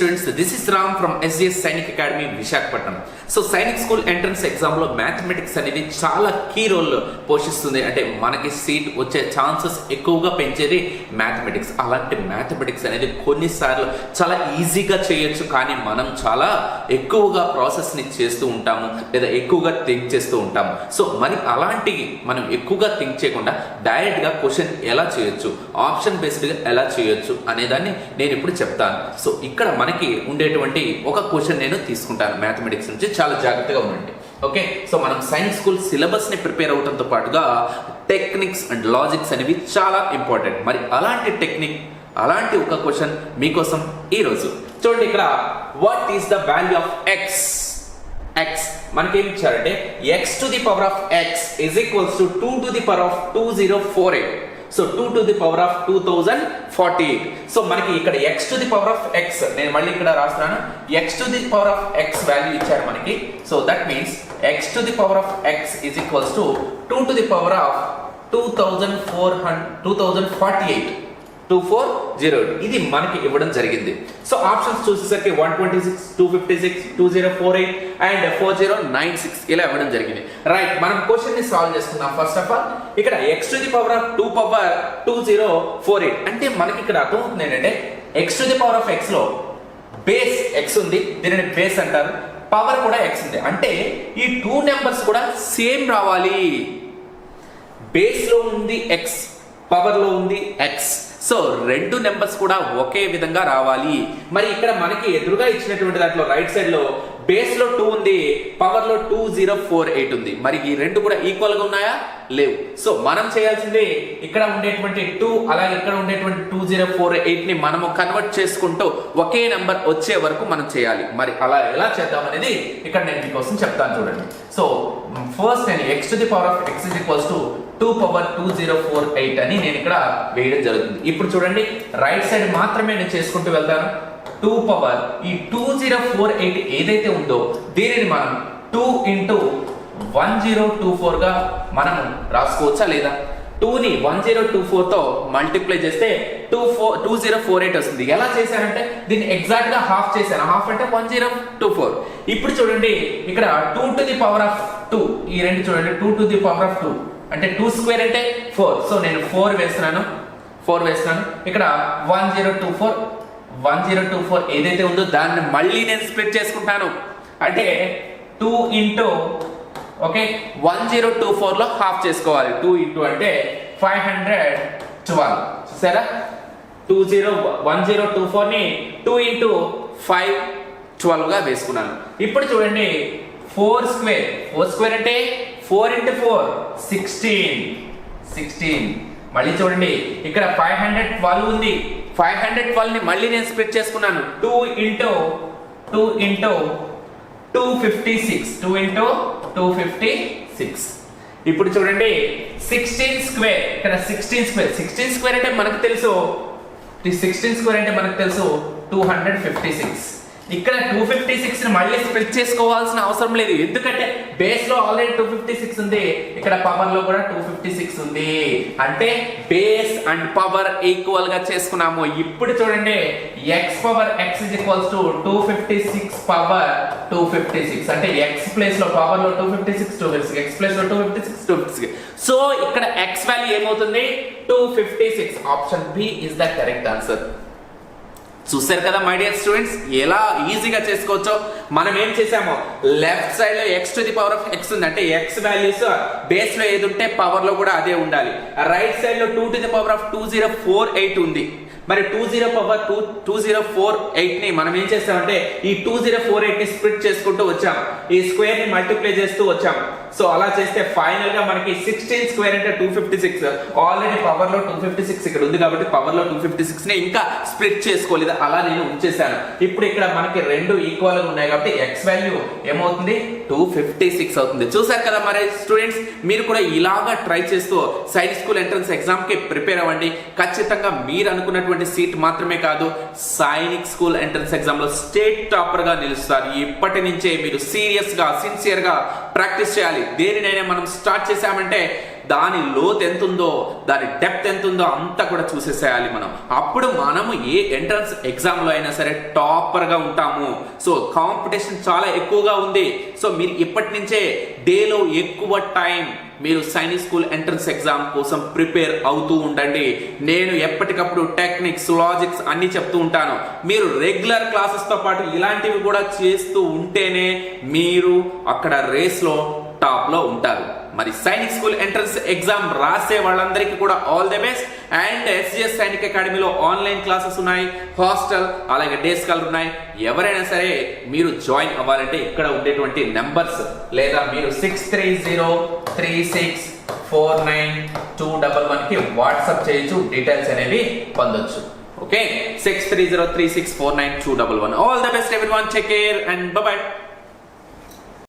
Students this is Ram from SGS Sainik academy Visakhapatnam so Sainik school entrance ఎగ్జామ్లో mathematics అనేది చాలా key role పోషిస్తుంది. అంటే మనకి సీట్ వచ్చే ఛాన్సెస్ ఎక్కువగా పెంచేది మ్యాథమెటిక్స్ అలాంటి మ్యాథమెటిక్స్ అనేది కొన్నిసార్లు చాలా ఈజీగా చేయొచ్చు. కానీ మనం చాలా ఎక్కువగా ప్రాసెస్ని చేస్తూ ఉంటాము. లేదా ఎక్కువగా థింక్ చేస్తూ ఉంటాము. సో మరి అలాంటి మనం ఎక్కువగా థింక్ చేయకుండా డైరెక్ట్గా క్వశ్చన్ ఎలా చేయొచ్చు? ఆప్షన్ బేస్డ్గా ఎలా చేయొచ్చు? అనేదాన్ని నేను ఇప్పుడు చెప్తాను. సో ఇక్కడ మన మనకి ఉండేటువంటి ఒక క్వశ్చన్ నేను తీసుకుంటాను. మ్యాథమెటిక్స్ నుంచి చాలా జాగ్రత్తగా ఉండండి. ఓకే సో మనం సైన్స్ స్కూల్ సిలబస్ని ప్రిపేర్ అవడంతో పాటుగా టెక్నిక్స్ అండ్ లాజిక్స్ అనేవి చాలా ఇంపార్టెంట్ మరి అలాంటి టెక్నిక్ అలాంటి ఒక క్వశ్చన్ మీకోసం ఈరోజు చూడండి ఇక్కడ what is the value of x x మనకి ఏమి ఇచ్చారంటే x to the power of x is equals to two to the power of two zero four eight so two to the power of two thousand forty eight so మనకి ఇక్కడ x to the power of x నేను మళ్ళీ ఇక్కడ రాస్తున్నాను. X to the power of x value ఇచ్చారు మనకి. So that means x to the power of x is equals to two to the power of two thousand four hundred two thousand forty eight two four zero ఇది మనకి ఇవ్వడం జరిగింది. So options చూసేసరికి one twenty six two fifty six two zero four eight and four zero nine six ఇలా ఇవ్వడం జరిగింది. Right మనం క్వశ్చన్ని సాల్వ్ చేసుకుందాం ఫస్ట్ ఆఫ్ ఆల్ ఇక్కడ x to the power of two power two zero four eight అంటే మనకి ఇక్కడ అర్థమవుతుంది ఏంటంటే x to the power of ఎక్స్లో బేస్ ఎక్స్ ఉంది. దీనిని బేస్ అంటారు. పవర్ కూడా ఎక్స్ ఉంది. అంటే ఈ టూ నెంబర్స్ కూడా సేమ్ రావాలి. బేస్లో ఉంది ఎక్స్ పవర్లో ఉంది ఎక్స్ సో రెండు నెంబర్స్ కూడా ఒకే విధంగా రావాలి. మరి ఇక్కడ మనకి ఎదురుగా ఇచ్చినటువంటి దాంట్లో రైట్ సైడ్ లో బేస్లో టూ ఉంది పవర్లో టూ జీరో ఫోర్ ఎయిట్ ఉంది. మరి ఈ రెండు కూడా ఈక్వల్గా ఉన్నాయా? లేవు. సో మనం చేయాల్సింది ఇక్కడ ఉండేటువంటి టూ అలాగే ఇక్కడ ఉండేటువంటి టూ జీరో ఫోర్ ఎయిట్ని మనము కన్వర్ట్ చేసుకుంటూ ఒకే నెంబర్ వచ్చే వరకు మనం చేయాలి. మరి అలా ఎలా చేద్దాం అనేది ఇక్కడ నేను మీకోసం చెప్తాను చూడండి. సో ఫస్ట్ నేను x to the power of x is equals to two power two zero four eight అని నేను ఇక్కడ వేయడం జరుగుతుంది. ఇప్పుడు చూడండి రైట్ సైడ్ మాత్రమే నేను చేసుకుంటూ వెళ్తాను. టూ పవర్ ఈ టూ జీరో ఫోర్ ఎయిట్ ఏదైతే ఉందో దీనిని మనం two into one zero two ఫోర్గా మనం రాసుకోవచ్చా లేదా? టూని వన్ జీరో టూ ఫోర్తో మల్టిప్లై చేస్తే two four two zero four eight వస్తుంది. ఎలా చేశానంటే దీన్ని ఎగ్జాక్ట్గా హాఫ్ చేశాను. హాఫ్ అంటే వన్ జీరో టూ ఫోర్ ఇప్పుడు చూడండి ఇక్కడ two to the power of two ఈ రెండు చూడండి two to the power of two అంటే టూ స్క్వేర్ అంటే ఫోర్ సో నేను ఫోర్ వేస్తున్నాను. ఫోర్ వేస్తున్నాను. ఇక్కడ one zero two four one zero two four ఏదైతే ఉందో దాన్ని మళ్ళీ నేను స్ప్లిట్ చేసుకుంటాను. అంటే two into okay one zero two ఫోర్లో హాఫ్ చేసుకోవాలి. టూ ఇంటూ అంటే ఫైవ్ హండ్రెడ్ ట్వెల్వ్ చూసారా? Two zero one zero two ఫోర్ని two into five ట్వెల్వ్గా వేసుకున్నాను. ఇప్పుడు చూడండి ఫోర్ స్క్వేర్ ఫోర్ స్క్వేర్ అంటే four into four sixteen sixteen మళ్ళీ చూడండి ఇక్కడ ఫైవ్ హండ్రెడ్ ట్వెల్వ్ ఉంది. ఫైవ్ హండ్రెడ్ ట్వెల్వ్ని మళ్ళీ నేను స్ప్లిట్ చేసుకున్నాను. Two into two into two fifty six. Two into two fifty six. ఇప్పుడు చూడండి సిక్స్టీన్ స్క్వేర్. ఇక్కడ సిక్స్టీన్ స్క్వేర్. సిక్స్టీన్ స్క్వేర్ అంటే మనకు తెలుసు. సిక్స్టీన్ స్క్వేర్ అంటే మనకు తెలుసు టూ హండ్రెడ్ ఫిఫ్టీ సిక్స్. ఇక్కడ టూ ఫిఫ్టీ సిక్స్ మళ్ళీ స్ప్లిట్ చేసుకోవాల్సిన అవసరం లేదు ఎందుకంటే బేస్లో ఆల్రెడీ టూ ఫిఫ్టీ సిక్స్ ఉంది ఇక్కడ పవర్లో కూడా టూ ఫిఫ్టీ సిక్స్ ఉంది అంటే బేస్ అండ్ పవర్ ఈక్వల్గా చేసుకున్నాము ఇప్పుడు చూడండి x power x is equals to two fifty six power two fifty six అంటే ఎక్స్ ప్లేస్లో పవర్లో two fifty six two fifty six x ప్లేస్లో two fifty six two fifty six so ఇక్కడ X value ఏమవుతుంది two fifty six option B is the correct answer చూసారు కదా my dear students ఎలా ఈజీగా చేసుకోవచ్చో? మనం ఏం చేసామో లెఫ్ట్ సైడ్లో x to the power of x ఉంది అంటే ఎక్స్ వాల్యూస్ బేస్లో ఏది ఉంటే పవర్లో కూడా అదే ఉండాలి. రైట్ సైడ్లో two to the power of two zero four eight ఉంది. మరి two zero power two two zero four ఎయిట్ని మనం ఏం చేస్తామంటే ఈ టూ జీరో ఫోర్ ఎయిట్ని స్ప్లిట్ చేసుకుంటూ వచ్చాం. ఈ స్క్వేర్ని మల్టిప్లై చేస్తూ వచ్చాం. సో అలా చేస్తే ఫైనల్గా మనకి సిక్స్టీన్ స్క్వేర్ అంటే టూ ఫిఫ్టీ సిక్స్ ఆల్రెడీ పవర్లో టూ ఫిఫ్టీ సిక్స్ ఇక్కడ ఉంది కాబట్టి పవర్లో టూ ఫిఫ్టీ సిక్స్ని ఇంకా స్ప్లిట్ చేసుకోలేదు. అలా నేను ఉంచేశాను. ఇప్పుడు ఇక్కడ మనకి రెండు ఈక్వల్గా ఉన్నాయి కాబట్టి ఎక్స్ వాల్యూ ఏమవుతుంది? టూ ఫిఫ్టీ సిక్స్ అవుతుంది. చూసారు కదా మరి స్టూడెంట్స్ మీరు కూడా ఇలాగా ట్రై చేస్తూ సైన్స్ స్కూల్ ఎంట్రన్స్ ఎగ్జామ్కి ప్రిపేర్ అవ్వండి. ఖచ్చితంగా మీరు అనుకున్నట్టు అనుకున్నటువంటి సీట్ మాత్రమే కాదు సైనిక్ స్కూల్ ఎంట్రన్స్ ఎగ్జామ్లో స్టేట్ టాపర్గా నిలుస్తారు. ఇప్పటి నుంచే మీరు సీరియస్గా సిన్సియర్గా ప్రాక్టీస్ చేయాలి. దేనినైనా మనం స్టార్ట్ చేశామంటే దాని లోత్ ఎంత ఉందో దాని డెప్త్ ఎంత ఉందో అంతా కూడా చూసేసేయాలి మనం. అప్పుడు మనము ఏ ఎంట్రన్స్ ఎగ్జామ్లో అయినా సరే టాపర్గా ఉంటాము. సో కాంపిటీషన్ చాలా ఎక్కువగా ఉంది. సో మీరు ఇప్పటి నుంచే డేలో ఎక్కువ టైం మీరు సైనిక్ స్కూల్ ఎంట్రన్స్ ఎగ్జామ్ కోసం ప్రిపేర్ అవుతూ ఉండండి. నేను ఎప్పటికప్పుడు టెక్నిక్స్ లాజిక్స్ అన్ని చెప్తూ ఉంటాను. మీరు రెగ్యులర్ క్లాసెస్తో పాటు ఇలాంటివి కూడా చేస్తూ ఉంటేనే మీరు అక్కడ రేస్లో టాప్లో ఉంటారు. మరి సైనిక్ స్కూల్ ఎంట్రన్స్ ఎగ్జామ్ రాసే వాళ్ళందరికీ కూడా all the best and SGS Sainik అకాడమీలో ఆన్లైన్ క్లాసెస్ ఉన్నాయి హాస్టల్ అలాగే డే స్కాలర్ ఉన్నాయి. ఎవరైనా సరే మీరు జాయిన్ అవ్వాలంటే ఇక్కడ ఉండేటువంటి నెంబర్స్ లేదా మీరు six three zero three six four nine two double వన్కి వాట్సాప్ చేయొచ్చు డీటెయిల్స్ అనేవి పొందొచ్చు. Okay six three zero three six four nine two double one all the best everyone check care and bye